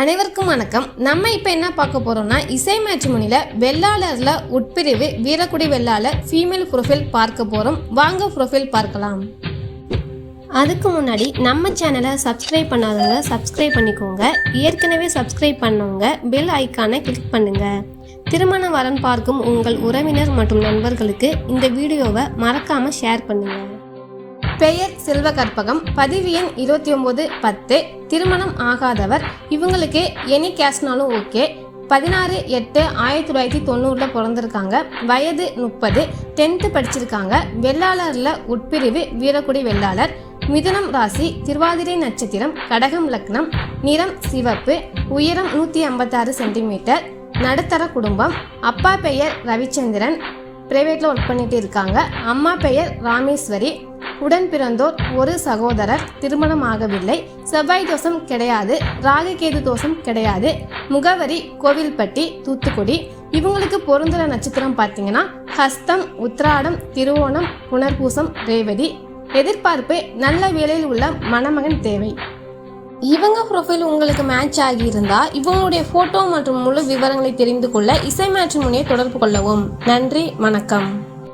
அனைவருக்கும் வணக்கம். நம்ம இப்போ என்ன பார்க்க போகிறோம்னா இசை மேட்ச்மணியில் வெள்ளாளரில் உட்பிரிவு வீரக்குடி வெள்ளாளர் ஃபீமேல் ப்ரொஃபைல் பார்க்க போகிறோம் வாங்க ப்ரொஃபைல் பார்க்கலாம். அதுக்கு முன்னாடி நம்ம சேனலை சப்ஸ்கிரைப் பண்ணாதவங்க சப்ஸ்கிரைப் பண்ணிக்கோங்க. ஏற்கனவே சப்ஸ்கிரைப் பண்ணவங்க பெல் ஐக்கானை கிளிக் பண்ணுங்கள் திருமண வரன் பார்க்கும் உங்கள் உறவினர் மற்றும் நண்பர்களுக்கு இந்த வீடியோவை மறக்காமல் ஷேர் பண்ணுங்கள் பெயர் செல்வ கற்பகம் பதிவு எண் இருபத்தி ஒம்பது பத்து. திருமணம் ஆகாதவர் இவங்களுக்கு எனி கேஷ்னாலும் ஓகே பதினாறு எட்டு ஆயிரத்தி தொள்ளாயிரத்தி தொண்ணூறில் பிறந்திருக்காங்க. வயது முப்பது டென்த்து படிச்சிருக்காங்க. வெள்ளாளரில் உட்பிரிவு வீரக்குடி வெள்ளாளர். மிதுனம் ராசி திருவாதிரை நட்சத்திரம் கடகம் லக்னம் நிறம் சிவப்பு உயரம் நூற்றி ஐம்பத்தாறு சென்டிமீட்டர். நடுத்தர குடும்பம் அப்பா பெயர் ரவிச்சந்திரன். பிரைவேட்டில் ஒர்க் பண்ணிட்டு இருக்காங்க. அம்மா பெயர் ராமேஸ்வரி. உடன் பிறந்தோர் ஒரு சகோதரர் திருமணம் ஆகவில்லை. செவ்வாய் தோஷம் கிடையாது ராககேது தோஷம் கிடையாது. முகவரி கோவில்பட்டி தூத்துக்குடி. இவங்களுக்கு பொருந்துற நட்சத்திரம் பார்த்தீங்கன்னா ஹஸ்தம் உத்ராடம் திருவோணம் புனர்பூசம் ரேவதி. எதிர்பார்ப்பு நல்ல வேலையில் உள்ள மணமகன் தேவை. இவங்க ப்ரொஃபைல் உங்களுக்கு மேட்ச் ஆகியிருந்தா இவங்களுடைய ஃபோட்டோ மற்றும் முழு விவரங்களை தெரிந்து கொள்ள இசை மேட்ச் முனையை தொடர்பு கொள்ளவும். நன்றி வணக்கம்.